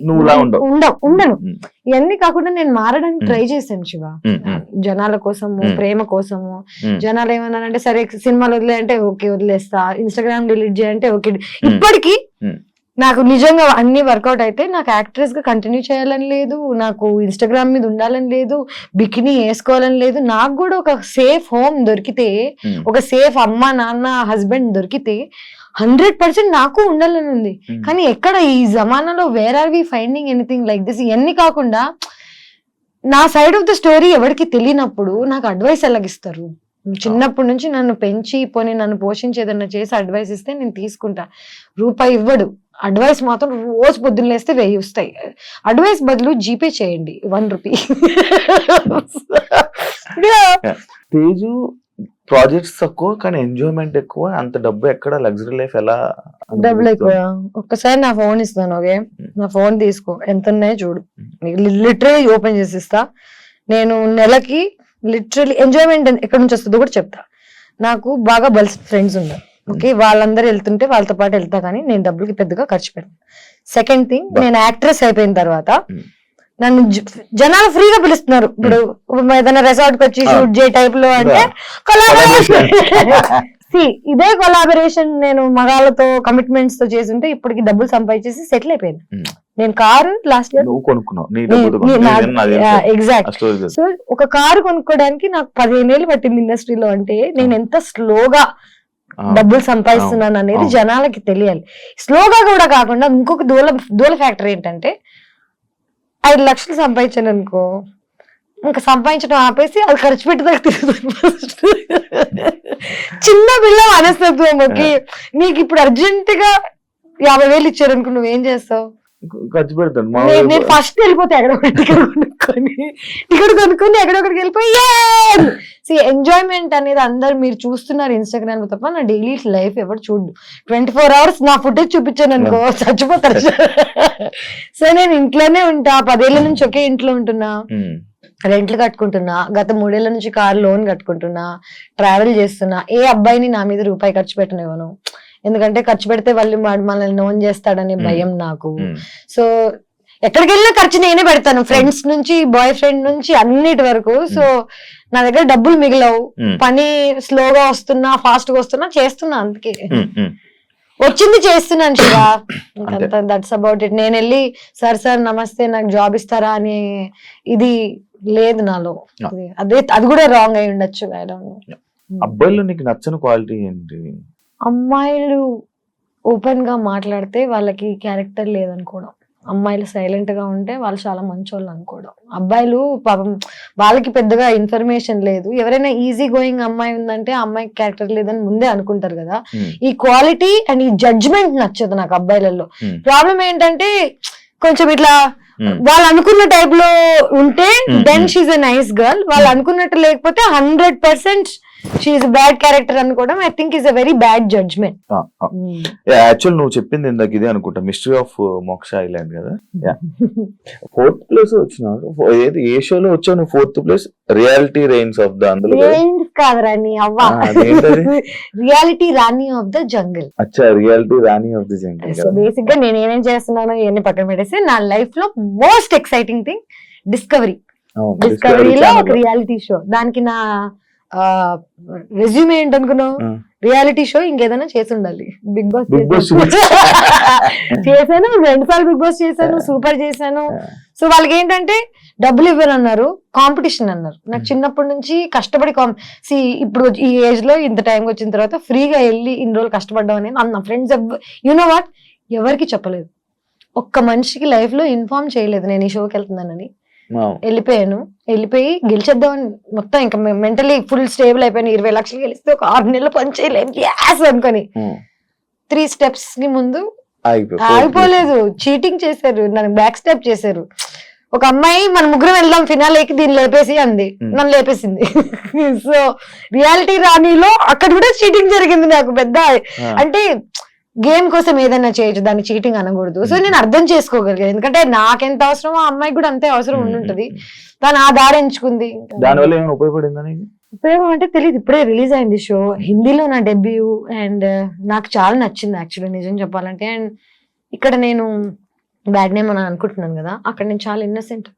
నువ్వులా ఉండవు. ఉండను. ఇవన్నీ కాకుండా నేను మారడానికి. ట్రై చేశాను శివ. జనాల కోసము. ప్రేమ కోసము. జనాలు ఏమన్నారంటే సరే సినిమాలు వదిలే అంటే ఓకే వదిలేస్తా. ఇన్స్టాగ్రామ్ డిలీట్ చేయంటే ఓకే. ఇప్పటికీ. నాకు నిజంగా అన్ని వర్కౌట్ అయితే నాకు యాక్ట్రెస్గా కంటిన్యూ చేయాలని లేదు. నాకు ఇన్స్టాగ్రామ్ మీద ఉండాలని లేదు. బికినీ వేసుకోవాలని లేదు. నాకు కూడా ఒక సేఫ్ హోమ్ దొరికితే ఒక సేఫ్ అమ్మ నాన్న హస్బెండ్ దొరికితే హండ్రెడ్ పర్సెంట్ నాకు ఉండాలని ఉంది. ఉమ్. కానీ ఎక్కడ ఈ జమానాలో where are we finding anything like this ఇవన్నీ కాకుండా నా సైడ్ ఆఫ్ ద స్టోరీ ఎవరికి తెలియనప్పుడు నాకు అడ్వైస్ ఎలాగిస్తారు? చిన్నప్పటి నుంచి నన్ను పెంచి పోనీ నన్ను పోషించి ఏదన్నా చేసి అడ్వైస్ ఇస్తే నేను తీసుకుంటా. రూపాయి ఇవ్వడు. అడ్వైస్ మాత్రం రోజు పొద్దున్న లేస్తే వెయ్యి వస్తాయి. అడ్వైస్ బదులు జీపే చేయండి. One rupee. తేజు ప్రాజెక్ట్స్ తక్కువ కానీ ఎంజాయ్మెంట్ ఎక్కువ. అంత డబ్బు ఎక్కడ లగ్జరీ లైఫ్ ఎలా డబ్బులు ఎక్కువ. ఒక్కసారి నా ఫోన్ ఇస్తాను ఓకే? నా ఫోన్ తీసుకో. ఎంత ఉన్నాయో చూడు. లిటరలీ ఓపెన్ చేసి ఇస్తా నేను నెలకి లిటరలీ ఎంజాయ్మెంట్ ఎక్కడి నుంచి వస్తుందో కూడా చెప్తా. నాకు బాగా బల్స్ ఫ్రెండ్స్ ఉన్నారు ఓకే? వాళ్ళందరూ వెళ్తుంటే వాళ్ళతో పాటు వెళ్తా కానీ నేను డబ్బులకి పెద్దగా ఖర్చు పెట్టను. Second thing. నేను యాక్ట్రెస్ అయిపోయిన తర్వాత. నన్ను జనాలు ఫ్రీగా పిలుస్తున్నారు. ఇప్పుడు ఏదైనా రెసార్ట్కి వచ్చి. షూట్ చేయ టైప్లో అంటే కొలాబరేషన్ See, ఇదే కొలాబరేషన్ నేను మగాళ్ళతో కమిట్మెంట్స్తో చేస్తుంటే ఇప్పటికి డబ్బులు సంపాదించేసి సెటిల్ అయిపోయింది. నేను car last year exact so ఒక కారు కొనుక్కోవడానికి నాకు పదిహేను ఏళ్ళు పట్టింది ఇండస్ట్రీలో అంటే నేను ఎంత స్లోగా డబ్బులు సంపాదిస్తున్నాను అనేది. జనాలకి తెలియాలి. స్లోగా కూడా కాకుండా ఇంకొక దూల దూల ఫ్యాక్టర్ ఏంటంటే ఐదు లక్షలు సంపాదించాను అనుకో. ఇంకా సంపాదించడం ఆపేసి అది ఖర్చు పెట్టేదాకా. చిన్న పిల్ల మనస్తత్వంకి నీకు ఇప్పుడు అర్జెంట్గా యాభై వేలు ఇచ్చారు అనుకో నువ్వేం చేస్తావు? ఖర్చు పెడతాను మా నేను ఫస్ట్ వెళ్ళిపోతే ఎక్కడ టికెట్ కొనుక్కొని టికెట్ కొనుక్కొని ఎక్కడొక్కడికి వెళ్ళిపోయి సి ఎంజాయ్మెంట్ అనేది అందరు మీరు చూస్తున్నారు ఇన్స్టాగ్రామ్ తప్ప నా డైలీ లైఫ్ ఎవరు చూడు ట్వంటీ ఫోర్ అవర్స్ నా ఫుటేజ్ చూపించాను అనుకో చచ్చిపోతారు. సో నేను ఇంట్లోనే ఉంటా. పదేళ్ళ నుంచి ఒకే ఇంట్లో ఉంటున్నా. ఉమ్, రెంట్లు కట్టుకుంటున్నా. గత మూడేళ్ళ నుంచి కార్ లోన్ కట్టుకుంటున్నా. ట్రావెల్ చేస్తున్నా. ఏ అబ్బాయిని నా మీద రూపాయి ఖర్చు పెట్టనివ్వను. ఎందుకంటే ఖర్చు పెడితే వాళ్ళు మనల్ని నోన్ చేస్తాడనే. భయం నాకు. సో ఎక్కడికి వెళ్ళినా ఖర్చు నేనే పెడతాను. ఫ్రెండ్స్ నుంచి బాయ్ ఫ్రెండ్ నుంచి అన్నిటి వరకు. సో నా దగ్గర డబ్బులు మిగిలవు. పని స్లోగా వస్తున్నా ఫాస్ట్గా వస్తున్నా చేస్తున్నా అందుకే. వచ్చింది చేస్తున్నాను శివ. దట్స్ అబౌట్ ఇట్ నేను వెళ్ళి సార్ సార్ నమస్తే నాకు జాబ్ ఇస్తారా? అని ఇది లేదు నాలో. అది- అదే కూడా రాంగ్ అయి ఉండొచ్చు. అబ్బాయిలో నీకు నచ్చని క్వాలిటీ ఏంటి? అమ్మాయిలు ఓపెన్గా మాట్లాడితే వాళ్ళకి క్యారెక్టర్ లేదనుకోవడం. అమ్మాయిలు సైలెంట్గా ఉంటే వాళ్ళు చాలా మంచోళ్ళు అనుకోవడం. అబ్బాయిలు పాపం వాళ్ళకి పెద్దగా ఇన్ఫర్మేషన్ లేదు. ఎవరైనా ఈజీ గోయింగ్ అమ్మాయి ఉందంటే ఆ అమ్మాయికి క్యారెక్టర్ లేదని ముందే అనుకుంటారు కదా. ఉమ్, ఈ క్వాలిటీ అండ్ ఈ జడ్జ్మెంట్ నచ్చదు నాకు అబ్బాయిలలో. ప్రాబ్లం ఏంటంటే కొంచెం ఇట్లా ఉమ్, వాళ్ళు అనుకున్న టైప్లో ఉంటే Hmm, then hmm. She's a nice girl వాళ్ళు అనుకున్నట్టు లేకపోతే hundred percent she's bad character అనుకోవడం I think is a very bad judgement. Actual నువ్వు చెప్పింది ఇందాక ఇదే అనుకుంటా. మిస్టరీ ఆఫ్ మోక్ష ఐలాండ్ కదా? ఫోర్త్ ప్లేస్ వచ్చినావు ఏది? ఏ షోలో వచ్చావు నువ్వు fourth place reality range of the అందులో కదా? కాదురా నీ అవ్వ? Reality Rani of the jungle అచ్చా reality Rani of the jungle so బేసిక్గా నేను ఏమేం చేస్తున్నానో ఇవన్నీ పక్కన పెట్టేసి నా లైఫ్లో మోస్ట్ ఎక్సైటింగ్ థింగ్ డిస్కవరీ డిస్కవరీలో ఒక రియాలిటీ షో దానికి నా రెజ్యూమ్ ఏంటనుకున్నావు? రియాలిటీ షో ఇంకేదైనా చేసి ఉండాలి బిగ్ బాస్ చేశాను. రెండు సార్లు బిగ్ బాస్ చేశాను సూపర్ చేశాను. సో వాళ్ళకి ఏంటంటే డబ్బులు ఇవ్వరు అన్నారు కాంపిటీషన్ అన్నారు. నాకు. చిన్నప్పటి నుంచి కష్టపడి సి ఇప్పుడు ఈ ఏజ్లో ఇంత టైం వచ్చిన తర్వాత ఫ్రీగా వెళ్ళి ఇన్ని రోజులు కష్టపడ్డాం అనేది నా ఫ్రెండ్స్ యునో వాట్ ఎవరికి చెప్పలేదు. ఒక్క మనిషికి లైఫ్లో ఇన్ఫార్మ్ చేయలేదు నేను ఈ షోకి వెళ్తున్నానని. వెళ్ళిపోయాను. వెళ్ళిపోయి గెలిచేద్దామని మొత్తం ఇంకా మెంటలీ ఫుల్ స్టేబుల్ అయిపోయాను. ఇరవై లక్షలు గెలిస్తే ఒక ఆరు నెలలు పని చేయలేదు గ్యాస్ అనుకొని. త్రీ స్టెప్స్కి ముందు ఆగిపోలేదు. చీటింగ్ చేశారు. నన్ను బ్యాక్ స్టెప్ చేశారు. ఒక అమ్మాయి మన ముగ్గురం వెళ్దాం ఫినాలేకి దీన్ని లేపేసి అంది. Hmm. నన్ను లేపేసింది. సో రియాలిటీ రాణిలో అక్కడ కూడా చీటింగ్ జరిగింది నాకు పెద్ద. అంటే గేమ్ కోసం ఏదైనా చేయొచ్చు దాన్ని చీటింగ్ అనకూడదు. సో. నేను అర్థం చేసుకోగలిగాను. ఎందుకంటే నాకెంత అవసరమో ఆ అమ్మాయికి కూడా అంతే అవసరం ఉండుంటది. తను ఆ దారి ఎంచుకుంది. దాని వల్ల ఏమైనా ఉపయోగపడిందా నీకు? ఉపయోగం అంటే తెలియదు ఇప్పుడే రిలీజ్ అయింది షో. హిందీలో నా డెబ్యూ అండ్ నాకు చాలా నచ్చింది యాక్చువల్లీ నిజం చెప్పాలంటే. అండ్ ఇక్కడ నేను బ్యాడ్ నేమ్ అని అనుకుంటున్నాను కదా. అక్కడ నేను చాలా ఇన్నసెంట్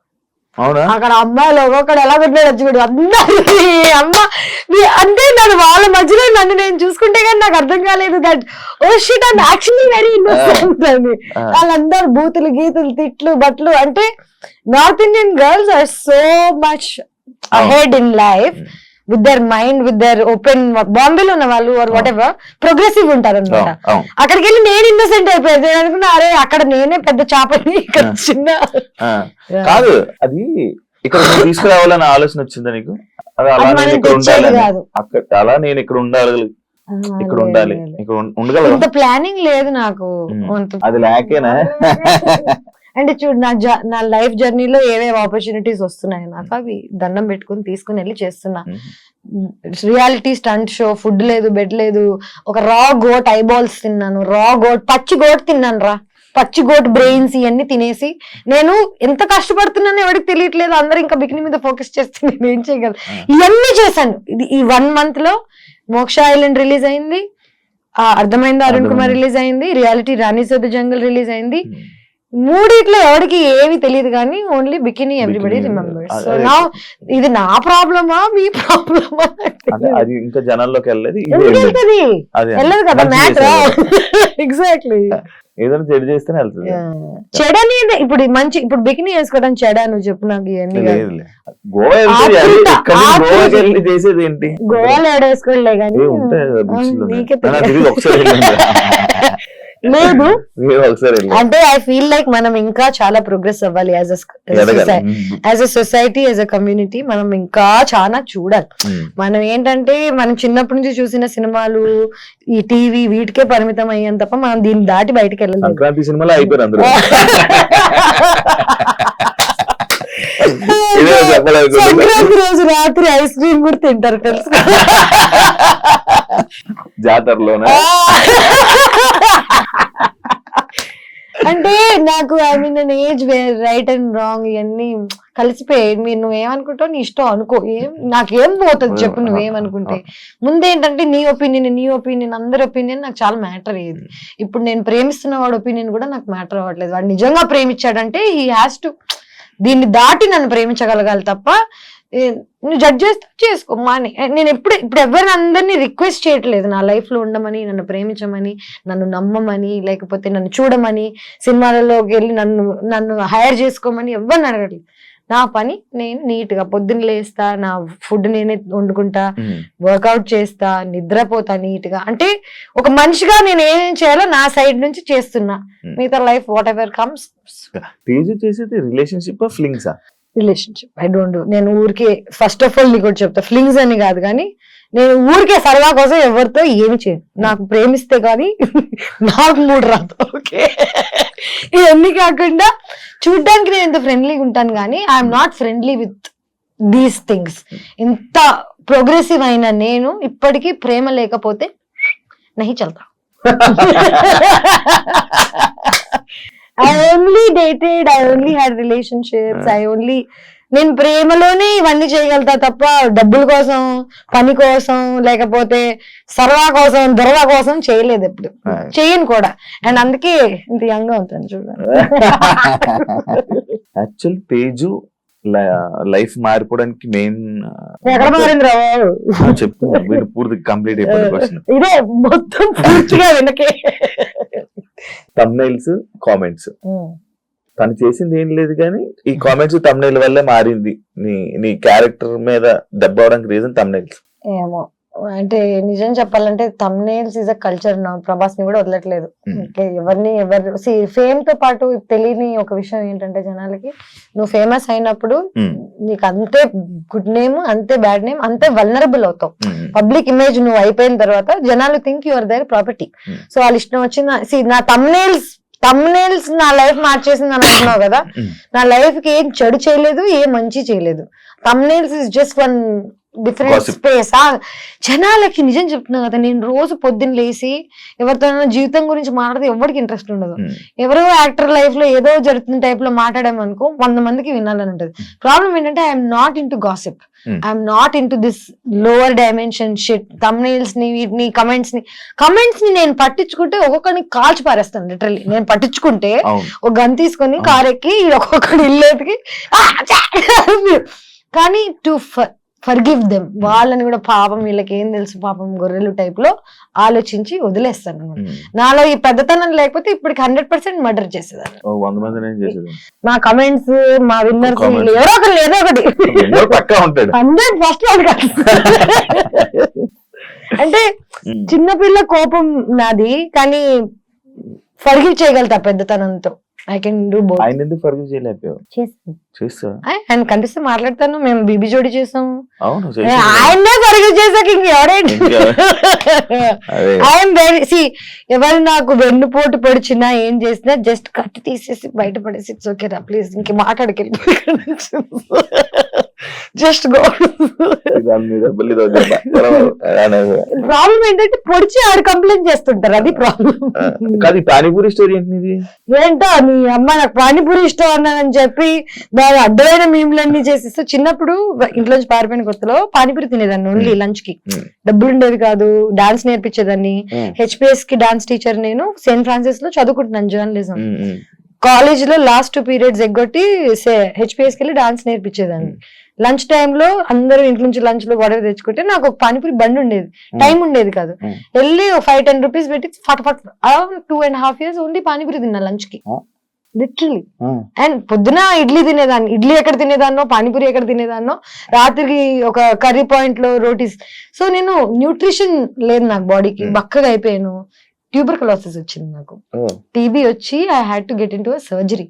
అవునా? అక్కడ అమ్మాయిలు ఒక్కొక్కడు ఎలా పెట్టాడు చూడు అందరి అమ్మ అంటే నన్ను వాళ్ళ మధ్యలో నన్ను నేను చూసుకుంటే కానీ నాకు అర్థం కాలేదు. That oh shit and actually very innocent అని. వాళ్ళందరూ బూతులు గీతులు తిట్లు బట్లు. అంటే north Indian girls are so much ahead in life with their mind with their open బాంబేలో ఉన్న వాళ్ళు ఆర్ వాట్ ఎవర్ ప్రోగ్రెసివ్ ఉంటారు అనమాట. అక్కడికి వెళ్ళి నేను ఇన్నోసెంట్ అయిపోయాను. నేను అనుకున్నా అరే అక్కడ నేనే పెద్ద చేపని ఇక్కడ. చిన్న. కాదు అది ఇక్కడ తీసుకురావాలని ఆలోచన వచ్చిందా నీకు? అది అలా నేను ఇక్కడ ఉండాలి అక్కడ అలా నేను ఇక్కడ ఉండాలి. ఇక్కడ ఉండాలి. ఇక్కడ ఉండగలవా? ప్లానింగ్ లేదు నాకు అది లేకేనా అంటే చూడు నా జ- నా లైఫ్ జర్నీలో ఏవేవి ఆపర్చునిటీస్ వస్తున్నాయి నాకు అవి దండం పెట్టుకుని తీసుకుని వెళ్ళి చేస్తున్నా. రియాలిటీ స్టంట్ షో ఫుడ్ లేదు బెడ్ లేదు ఒక రా గోట్ ఐబాల్స్ తిన్నాను రా గోట్ పచ్చి గోట్ తిన్నాను రా. పచ్చి గోట్ బ్రెయిన్స్ ఇవన్నీ తినేసి నేను ఎంత కష్టపడుతున్నానో ఎవరికి తెలియట్లేదు అందరూ ఇంకా బికిని మీద ఫోకస్ చేస్తే నేను ఏం చేయగలను. ఇవన్నీ చేశాను. ఇది ఈ వన్ మంత్లో మోక్ష ఐలాండ్ రిలీజ్ అయింది ఆ, అర్థమైంది అరుణ్ కుమార్. రిలీజ్ అయింది రియాలిటీ రాణి సోద జంగల్ రిలీజ్ అయింది. మూడిట్లో ఎవరికి ఏవి తెలియదు కానీ only bikini everybody remembers. So నా ఇది నా ప్రాబ్లమా? మీ ప్రాబ్లమా? అదే ఇంకా జనాల్లోకి వెళ్ళలేదు. వెళ్తుంది? వెళ్ళదు కదా మ్యాటర్. ఎగ్జాక్ట్లీ ఏదైనా చెడు చేస్తేనే వెళ్తుంది. చెడని ఇప్పుడు మంచి ఇప్పుడు బికినీ వేసుకోవడం చెడ నువ్వు చెప్పు నాకు ఇవన్నీ. గోవా చేసేది ఏంటి? గోవాలో ఏడేసుకోలే కానీ లేదు. అంటే ఐ ఫీల్ లైక్ మనం ఇంకా చాలా ప్రోగ్రెస్ అవ్వాలి as a society as a community మనం ఇంకా చాలా చూడాలి. మనం ఏంటంటే మనం చిన్నప్పటి నుంచి చూసిన సినిమాలు ఈ టీవీ వీటికే పరిమితం అయ్యాం తప్ప మనం దీన్ని దాటి బయటికి సినిమాలో అయిపోయారు చెప్పాలనుకుంటున్నా. సంక్రాంతి రోజు రాత్రి ఐస్ క్రీమ్ కూడా తింటారు తెలుసు? జాతరలోన? అంటే నాకు ఐ మీన్ నేను ఏజ్ రైట్ అండ్ రాంగ్ ఇవన్నీ కలిసిపోయాయి మీరు నువ్వేమనుకుంటావు? నీ ఇష్టం అనుకో. ఏం నాకేం పోతుంది చెప్పు నువ్వేమనుకుంటే. ముందేంటంటే నీ ఒపీనియన్ నీ ఒపీనియన్ అందరి ఒపీనియన్ నాకు చాలా మ్యాటర్ అయ్యేది. ఇప్పుడు నేను ప్రేమిస్తున్న వాడి ఒపీనియన్ కూడా నాకు మ్యాటర్ అవ్వట్లేదు. వాడు నిజంగా ప్రేమించాడంటే హీ హ్యాస్ టు దీన్ని దాటి నన్ను ప్రేమించగలగాలి తప్ప నువ్వు జడ్జ్ చేస్తే చేసుకో మాని. నేను ఎప్పుడు ఇప్పుడు ఎవరిని అందరినీ రిక్వెస్ట్ చేయట్లేదు. నా లైఫ్లో ఉండమని నన్ను ప్రేమించమని నన్ను నమ్మమని లేకపోతే నన్ను చూడమని సినిమాలలోకి వెళ్ళి నన్ను నన్ను హైర్ చేసుకోమని ఎవరిని అడగట్లేదు. నా పని నేను నీట్గా పొద్దున్న లేస్తా నా ఫుడ్ నేనే వండుకుంటా వర్కౌట్ చేస్తా నిద్రపోతా నీట్గా అంటే ఒక మనిషిగా నేను ఏమేం చేయాలో నా సైడ్ నుంచి చేస్తున్నా. మిగతా life whatever comes Teju చేసేది రిలేషన్షిప్ ఫ్లింగ్సా రిలేషన్షిప్ ఐ డోంట్ నేను ఊరికే ఫస్ట్ ఆఫ్ ఆల్ నీకు కూడా చెప్తా. ఫ్లింగ్స్ అని కాదు కానీ నేను ఊరికే సరదా కోసం ఎవరితో ఏమి చేయను. నాకు ప్రేమిస్తే కానీ నాకు మూడు రాదు. ఓకే ఇవన్నీ కాకుండా చూడ్డానికి నేను ఇంత ఫ్రెండ్లీగా ఉంటాను కానీ I'm not friendly with these things ఇంత ప్రోగ్రెసివ్ అయిన నేను ఇప్పటికీ ప్రేమ లేకపోతే నహి చల్తా I only dated I only had relationships I only నేను ప్రేమలోనే ఇవన్నీ చేయగలుగుతా తప్ప డబ్బుల కోసం పని కోసం లేకపోతే సరదా కోసం దొరవ కోసం చేయలేదు ఎప్పుడు. చేయను కూడా. అండ్ అందుకే ఇంత యంగ్ ఉంటాను చూడండి. యాక్చువల్ తేజు లైఫ్ మారిపోవడానికి మెయిన్ ఎక్కడ మారింది వీడు పూర్తి కంప్లీట్ క్వశ్చన్ ఇదే మొత్తం పూర్తిగా వెనకే. తమ్నైల్స్ కామెంట్స్ తను చేసింది ఏం లేదు కానీ ఈ కామెంట్స్ తమ్నైల్ వల్లే మారింది. నీ నీ క్యారెక్టర్ మీద దెబ్బ అవడానికి రీజన్ తమ్నైల్స్ ఏమో. అంటే నిజం చెప్పాలంటే తమ్నేల్స్ ఇస్ అ కల్చర్ నా ప్రభాస్ని కూడా వదలట్లేదు. Hmm. ఎవరిని ఎవరు ఫేమ్తో పాటు తెలియని ఒక విషయం ఏంటంటే జనాలకి నువ్వు ఫేమస్ అయినప్పుడు నీకు అంతే గుడ్ నేమ్ అంతే బ్యాడ్ నేమ్ అంతే వల్నరబుల్ అవుతావు. పబ్లిక్ ఇమేజ్ నువ్వు అయిపోయిన తర్వాత జనాలు think you're their property Hmm. So వాళ్ళ ఇష్టం వచ్చిన see, నా తమ్నేల్స్ తమ్నేల్స్ నా లైఫ్ మార్చేసింది అని అంటున్నావు కదా నా లైఫ్కి ఏం చెడు చేయలేదు ఏం మంచి చేయలేదు. Thumbnails is just one different. Space జనాలకి నిజం చెప్తున్నా కదా నేను రోజు పొద్దున్న లేసి ఎవరితోనైనా జీవితం గురించి మాట్లాడితే ఎవరికి ఇంట్రెస్ట్ ఉండదు. ఉమ్, ఎవరో యాక్టర్ లైఫ్లో ఏదో జరుగుతున్న టైప్లో మాట్లాడామనుకో వంద మందికి వినాలని ఉంటది. ప్రాబ్లం ఏంటంటే I'm not into gossip Hmm. I'm not into this lower dimension shit తమ్నైల్స్ని వీటిని కమెంట్స్ని. కమెంట్స్ని నేను పట్టించుకుంటే ఒక్కొక్కరిని కాల్చి పారేస్తాను లిటరల్లీ నేను పట్టించుకుంటే ఒక గన్ తీసుకొని అవును. కార్ ఎక్కి ఈడ ఒక్కొక్కడు ఇల్లు ఎతికి "ఆ, ఛా!" కానీ టు ఫర్గివ్ దెమ్ వాళ్ళని కూడా పాపం వీళ్ళకి ఏం తెలుసు పాపం గొర్రెలు టైప్లో ఆలోచించి వదిలేస్తాను అన్నమాట. ఉమ్. నాలో ఈ పెద్దతనం లేకపోతే ఇప్పటికి హండ్రెడ్ పర్సెంట్ మర్డర్ చేసేదాన్ని మా కమెంట్స్ మా విన్నర్స్. ఎవరో ఒకరు ఏదో ఒకటి హండ్రెడ్ ఫస్ట్ అంటే ఉమ్. చిన్నపిల్ల కోపం నాది కానీ ఫర్గివ్ చేయగలుగుతా పెద్దతనంతో ఐ కెన్ డూ బోత్ ఆయన ఎందుకు ఫర్గివ్ చేయలేకపోయావు చేస్తాను. చేస్తా. ఆయన కనిపిస్తే మాట్లాడతాను మేము బీబీ జోడి చేసాము అవును. ఆయన్నే ఫర్గివ్ చేసాక ఇంక ఎవరేంటి అదే. ఐఎమ్ వెరీ సి ఎవరు నాకు వెన్నుపోటు పొడిచినా ఏం చేసినా జస్ట్ కట్ తీసేసి బయట పడేసి ఇట్స్ ఓకే రా ప్లీజ్ ఇంక మాట్లాడకెళ్ళి జస్ట్ గో. ప్రాబ్లం ఏంటంటే పొడిచి ఆడు కంప్లైంట్ చేస్తుంటారు అది ప్రాబ్లం కాదు పానీపూరి స్టోరీ ఏంటి ఏంటో నీ అమ్మ నాకు పానీపూరి ఇష్టం అన్నానని చెప్పి దాని అడ్డమైన మీమ్లన్నీ చేసిస్తూ చిన్నప్పుడు ఇంట్లోంచి పారిపోయిన కొత్తలో పానీపూరి తినేదాన్ని ఓన్లీ లంచ్కి. డబ్బులు ఉండేవి కాదు డాన్స్ నేర్పించేదాన్ని. హెచ్పిఎస్కి డాన్స్ టీచర్ నేను సెయింట్ ఫ్రాన్సిస్లో చదువుకుంటున్నాను జర్నలిజం. కాలేజ్లో లాస్ట్ టూ పీరియడ్స్ ఎగ్గొట్టి హెచ్పిఎస్కి వెళ్ళి డాన్స్ నేర్పించేదాన్ని. లంచ్లో అందరూ ఇంటి నుంచి లంచ్లో గొడవ తెచ్చుకుంటే నాకు ఒక పానీపూరి బండి ఉండేది. టైం ఉండేది కాదు. Hmm. వెళ్ళి ఫైవ్ టెన్ రూపీస్ పెట్టి ఫట్ ఫట్ two and half years only panipuri తిన్నా లంచ్కి? లిటరలీ ఆ, అండ్ పొద్దున ఇడ్లీ తినేదాన్ని. ఇడ్లీ ఎక్కడ తినేదాన్నో పానీపూరి ఎక్కడ తినేదాన్నో రాత్రికి ఒక కర్రీ పాయింట్లో రోటీస్. సో నేను న్యూట్రిషన్ లేదు నాకు బాడీకి Hmm. బక్కగా అయిపోయాను. ట్యూబర్ కలాసిస్ వచ్చింది నాకు. టీబీ వచ్చి I had to get in to surgery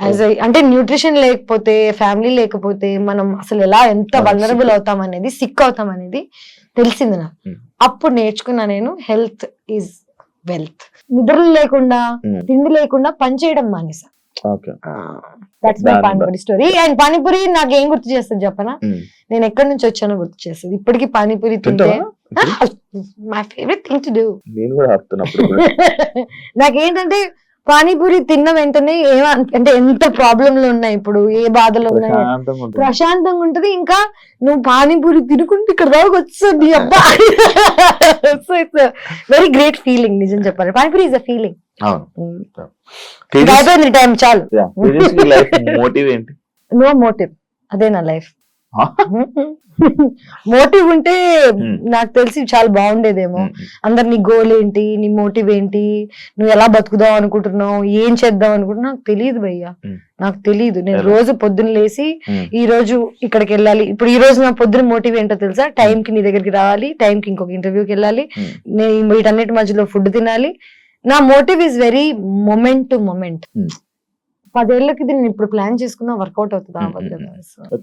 as అంటే న్యూట్రిషన్ లేకపోతే ఫ్యామిలీ లేకపోతే మనం అసలు ఎలా ఎంత వల్నరబుల్. అవుతాం అనేది సిక్ అవుతాం అనేది తెలిసింది నాకు. Hmm. అప్పుడు నేర్చుకున్నా నేను హెల్త్ ఈజ్ వెల్త్ నిద్రలు లేకుండా ఉమ్, తిండి లేకుండా పని చేయడం మానేసా. That's my panipuri story and panipuri నాకు ఏం గుర్తు చేస్తుంది చెప్పనా? ఉమ్. నేను ఎక్కడి నుంచి వచ్చానో గుర్తు చేస్తుంది. ఇప్పటికీ పానీపూరి తింటే my favourite thing to do నేను కూడా ఆపుతున్నప్పుడు నాకేంటంటే పానీపూరి తిన్న వెంటనే ఏమ అంటే ఎంత ప్రాబ్లంలు ఉన్నాయి ఇప్పుడు? ఏ బాధలు ఉన్నాయి? ప్రశాంతంగా ఉంటుంది. ఇంకా నువ్వు పానీపూరి తినుకుంటే ఇక్కడ దాకా వస్తుంది అబ్బా. So it's very great feeling నిజం చెప్పాలి. పానీపూరి ఇస్ అ ఫీలింగ్ అయిపోయింది టైం చాలు. మోటివ్ ఏంటి? నో మోటివ్ అదే నా లైఫ్? మోటివ్ ఉంటే. నాకు తెలిసి చాలా బాగుండేదేమో. అందరు నీ గోల్ ఏంటి? నీ మోటివ్ ఏంటి? నువ్వు ఎలా బతుకుదాం అనుకుంటున్నావు? ఏం చేద్దాం అనుకుంటున్నావు? నాకు తెలియదు భయ్యా. నాకు తెలియదు. నేను? రోజు పొద్దున్న లేచి ఉమ్, ఈ రోజు ఇక్కడికి వెళ్ళాలి. ఇప్పుడు ఈ రోజు నా పొద్దున్న మోటివ్ ఏంటో తెలుసా? టైం కి నీ దగ్గరికి రావాలి. టైం కి ఇంకొక ఇంటర్వ్యూకి వెళ్ళాలి. నేను వీటన్నిటి మధ్యలో ఫుడ్ తినాలి. నా motive is very moment to moment. పదేళ్ళకి ఇది నేను ఇప్పుడు ప్లాన్ చేసుకున్నా వర్కౌట్ అవుతుందా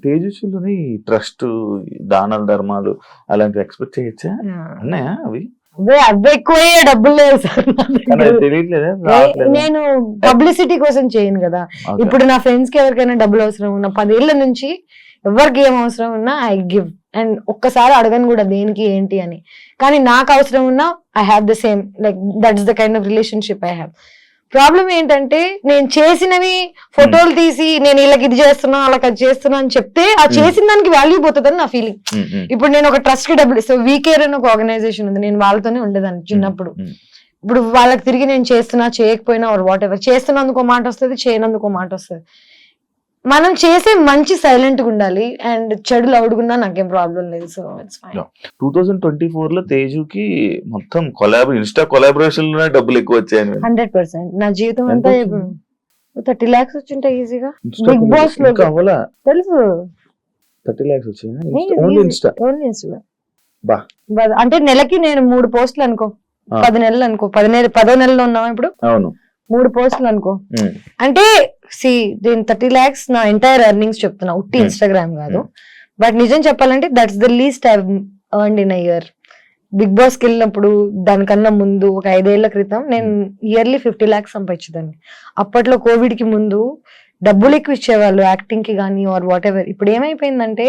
తేజస్సులోని ట్రస్ట్ దానాలు ధర్మాలు అలాంటివి ఎక్స్పెక్ట్ చేయొచ్చా. ఉన్నాయా అవి? అదే అవి ఎక్కువే డబ్బులు లేవు సార్? నేను పబ్లిసిటీ కోసం చేయను కదా. ఇప్పుడు నా ఫ్రెండ్స్కి ఎవరికైనా డబ్బులు అవసరం ఉన్నా పదేళ్ళ నుంచి ఎవరికి ఏం అవసరం ఉన్నా ఐ గివ్. అండ్ ఒక్కసారి అడగను కూడా దేనికి ఏంటి అని. కానీ నాకు అవసరం ఉన్నా I have the same. Like that's the kind of relationship I have problem ఏంటంటే నేను చేసినవి ఫోటోలు తీసి నేను వీళ్ళకి ఇది చేస్తున్నా వాళ్ళకి అది చేస్తున్నా అని చెప్తే ఆ. చేసిన దానికి వాల్యూ పోతుందని నా ఫీలింగ్ ఇప్పుడు నేను ఒక ట్రస్ట్కి డబ్బులు సో వీకేర్ అని ఒక ఆర్గనైజేషన్ ఉంది. నేను వాళ్ళతోనే ఉండేదాన్ని చిన్నప్పుడు. ఇప్పుడు వాళ్ళకి తిరిగి నేను చేస్తున్నా చేయకపోయినా వాట్ ఎవర్ చేస్తున్నందుకు మాట వస్తుంది చేయనందుకు మాట వస్తుంది. మనం చేసే మంచి సైలెంట్గా ఉండాలి. అండ్ చెడు లౌడ్గున్నా నాకేం ప్రాబ్లం లేదు. So it's fine. Two thousand twenty ఫోర్లో తేజుకి మొత్తం కొలాబ్ ఇన్స్టా కొలాబరేషన్లోనే డబ్బులు ఎక్కువ వచ్చాయని హండ్రెడ్ పర్సెంట్ నా జీవితం అంతా? థర్టీ లాక్స్ వచ్చింటాయి ఈజీగా Big Boss లో ఇంకా అవ్వలా? తెలుసు. థర్టీ లాక్స్ వచ్చాయి ఓన్లీ. Insta Only Instagram. బా. అంటే నెలకి నేను మూడు పోస్టులు అనుకో. పది నెలలు అనుకో. పది నెలలు పదో నెలలో ఉన్నాం ఇప్పుడు? అవును. మూడు పోస్టులు అనుకో. అంటే సి దీని థర్టీ లాక్స్ నా ఎంటైర్ ఎర్నింగ్స్ చెప్తున్నా. ఉట్టి. ఇన్స్టాగ్రామ్ కాదు. బట్ నిజం చెప్పాలంటే that's the least I earn in year Bigg బాస్కి వెళ్ళినప్పుడు దానికన్నా ముందు ఒక ఐదేళ్ళ క్రితం నేను ఇయర్లీ ఫిఫ్టీ లాక్స్ సంపాదించేదాన్ని. అప్పట్లో కోవిడ్కి ముందు డబ్బులు ఎక్కువ ఇచ్చేవాళ్ళు యాక్టింగ్కి కానీ ఆర్ వాట్ ఎవర్ ఇప్పుడు ఏమైపోయిందంటే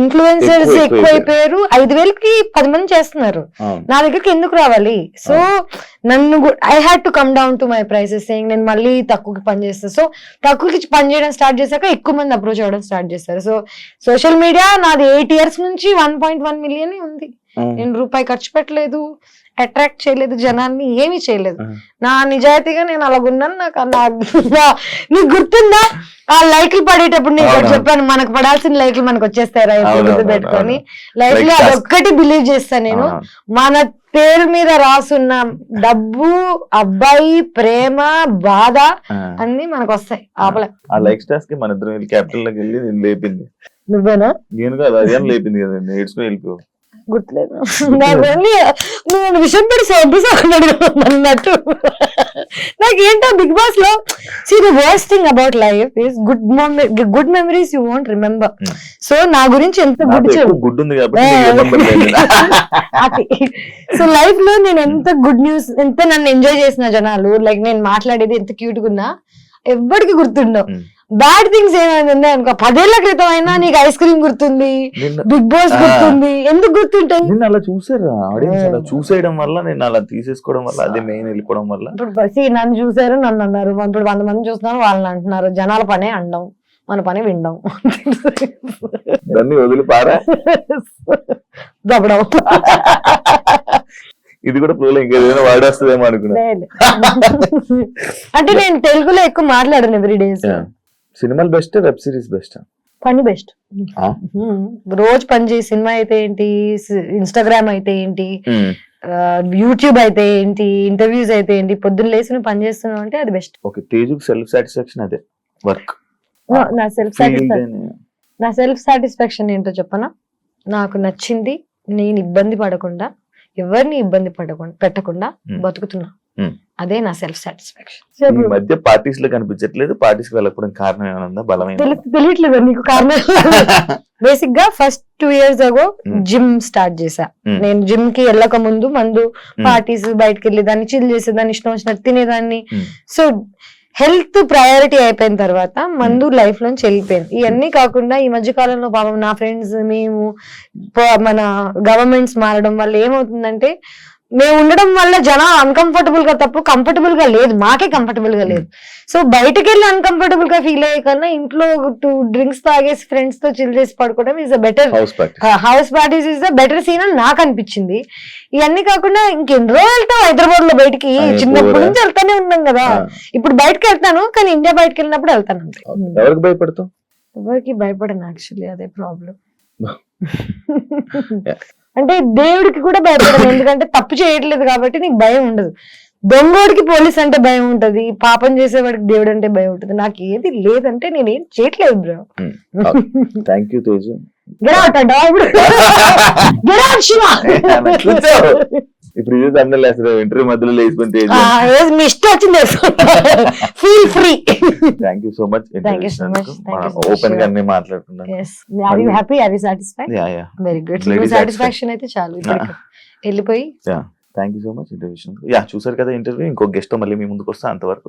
ఇన్ఫ్లుయెన్సర్స్ ఎక్కువ ఎక్కువ అయిపోయారు. ఐదు వేలకి పది మంది చేస్తున్నారు. నా దగ్గరికి ఎందుకు రావాలి? సో నన్ను I had to come down to my prices saying నేను మళ్ళీ తక్కువకి పని చేస్తాను సో తక్కువకి పని చేయడం స్టార్ట్ చేశాక ఎక్కువ మంది అప్రోచ్ అవ్వడం స్టార్ట్ చేస్తారు. సో సోషల్ మీడియా నాది ఎయిట్ ఇయర్స్ నుంచి వన్ పాయింట్ వన్ మిలియన్ ఉంది. నేను రూపాయి ఖర్చు పెట్టలేదు అట్రాక్ట్ చేయలేదు జనాన్ని ఏమీ చేయలేదు. నా నిజాయితీగా నేను అలాగున్నాను నాకు నీకు గుర్తుందా? ఆ లైక్లు పడేటప్పుడు నేను. చెప్పాను మనకు పడాల్సిన లైక్లు మనకు వచ్చేస్తారా గుర్తు పెట్టుకొని. లైక్ Like లో task. అదొక్కటి బిలీవ్ చేస్తాను నేను. మన పేరు మీద రాసున్న డబ్బు అబ్బాయి ప్రేమ బాధ. అన్ని మనకు వస్తాయి ఆపలే. ఆ లైక్కి మన ఇద్దరం క్యాపిటల్లోకి వెళ్ళి నేను లేపింది. నువ్వేనా? నేను కాదు అదేం లేపింది కదండి ఏడ్చుకుని గుర్తులేదు. నాకు ఓన్లీ నువ్వు విషయం సబ్బు అన్నట్టు. నాకు ఏంటో బిగ్ బాస్లో see the worst thing about life is good good memories you won't remember. So నా గురించి ఎంత గుడ్ గుడ్ ఉంది కాబట్టి. సో లైఫ్లో నేను ఎంత గుడ్ న్యూస్ ఎంత నన్ను ఎంజాయ్ చేసిన జనాలు లైక్ నేను మాట్లాడేది ఎంత క్యూట్గా ఉన్నా ఎవ్వడికి గుర్తుండవు. Hmm. బ్యాడ్ థింగ్స్ ఏమైనా ఉన్నాయి అనుకో పదేళ్ళ క్రితం అయినా నీకు ఐస్ క్రీమ్ గుర్తుంది బిగ్ బాస్. గుర్తుంది ఎందుకు గుర్తుంటాయి? నిన్న అలా చూసారు? ఆడియన్స్ అలా. చూసేయడం వల్ల నేను అలా తీసేసుకోవడం వల్ల అదే మెయిన్ వెళ్ళిపోవడం వల్ల. ఇప్పుడు నన్ను చూసారు నన్ను అన్నారు. ఇప్పుడు వంద మంది చూస్తున్నారు వాళ్ళని అంటున్నారు. జనాల పనే అండం మన పని వినడం దాన్ని వదిలి పారా దబ్బడం ఇది కూడా ఫ్లో ఇంకేదైనా వాడేస్తుందేమో అనుకున్నా. అంటే నేను తెలుగులో ఎక్కువ మాట్లాడను ఎవ్రీ డేస్. సినిమాలు బెస్ట్ వెబ్ సిరీస్ బెస్ట్. పని బెస్ట్. రోజు పని చేసి సినిమా అయితే ఏంటి? ఇన్స్టాగ్రామ్ అయితే ఏంటి? యూట్యూబ్ అయితే ఏంటి? ఇంటర్వ్యూస్ అయితే ఏంటి? పొద్దున్న లేచి నువ్వు పని చేస్తున్నావు అంటే అది బెస్ట్. ఓకే తేజుకి సెల్ఫ్ సాటిస్ఫాక్షన్ అదే వర్క్ నా సెల్ఫ్ సాటిస్ఫాక్షన్ నా సెల్ఫ్ సాటిస్ఫాక్షన్ ఏంటో చెప్పనా? నాకు నచ్చింది నేను ఇబ్బంది పడకుండా ఎవరిని ఇబ్బంది పడకుండా పెట్టకుండా. బతుకుతున్నా. అదే నా సెల్ఫ్ సాటిస్ఫాక్షన్ ఈ మధ్య పార్టీస్లో కనిపించట్లేదు పార్టీస్కి వెళ్ళకపోవడం కారణం ఏమైనా బలమైన తెలియట్లేదు నీకు కారణం? బేసిక్గా first two years ago. Gym start చేశా. Hmm. నేను జిమ్కి వెళ్ళక ముందు మందు. పార్టీస్ బయటకు వెళ్ళేదాన్ని చిల్ చేసేదాన్ని ఇష్టం వచ్చినట్టు తినేదాన్ని. సో హెల్త్ ప్రయారిటీ అయిపోయిన తర్వాత మందు లైఫ్ నుంచి వెళ్ళిపోయింది. ఇవన్నీ కాకుండా ఈ మధ్య కాలంలో పాపం నా ఫ్రెండ్స్ మేము మన గవర్నమెంట్స్ మారడం వల్ల ఏమవుతుందంటే మేము ఉండడం వల్ల జనం అన్కంఫర్టబుల్గా తప్పు కంఫర్టబుల్గా లేదు. మాకే కంఫర్టబుల్గా లేదు. సో బయటకు వెళ్ళి అన్కంఫర్టబుల్గా ఫీల్ అయ్యే కన్నా ఇంట్లో టూ డ్రింక్స్ తాగేసి ఫ్రెండ్స్తో చిల్ చేసి పడుకోవడం is a better house party house parties is the better scene అని నాకు అనిపించింది. ఇవన్నీ కాకుండా ఇంకెన్ని రోజులు వెళ్తాం హైదరాబాద్లో బయటికి చిన్నప్పటి. నుంచి వెళ్తానే ఉన్నాం కదా. ఇప్పుడు బయటకు వెళ్తాను కానీ ఇండియా బయటకు వెళ్ళినప్పుడు వెళ్తాను అంతే. ఎవరికి భయపడతావు? ఎవరికి భయపడను యాక్చువల్లీ అదే ప్రాబ్లం. అంటే దేవుడికి కూడా భయపడను. ఎందుకంటే తప్పు చేయట్లేదు కాబట్టి నీకు భయం ఉండదు. దొంగోడికి పోలీస్ అంటే భయం ఉంటది. పాపం చేసేవాడికి దేవుడు అంటే భయం ఉంటది. నాకు ఏది లేదంటే నేను ఏం చేయట్లేదు bro. Thank you Teju. Out, Shiva. ఇప్పుడు ఇది తమిళ లేస్తారు ఇంటర్వ్యూ మధ్యలో ఏది మీ ఇష్టం వచ్చింది feel free thank you so much ఓపెన్గా Shiva. అన్ని మాట్లాడుకున్నాను are you happy are you satisfied very good satisfaction అయితే చాలు ఇప్పటికి వెళ్ళిపోయి. Thank you so much interview yeah చూసారు కదా ఇంటర్వ్యూ. ఇంకో గెస్ట్ మళ్ళీ మీ ముందుకు వస్తా అంతవరకు.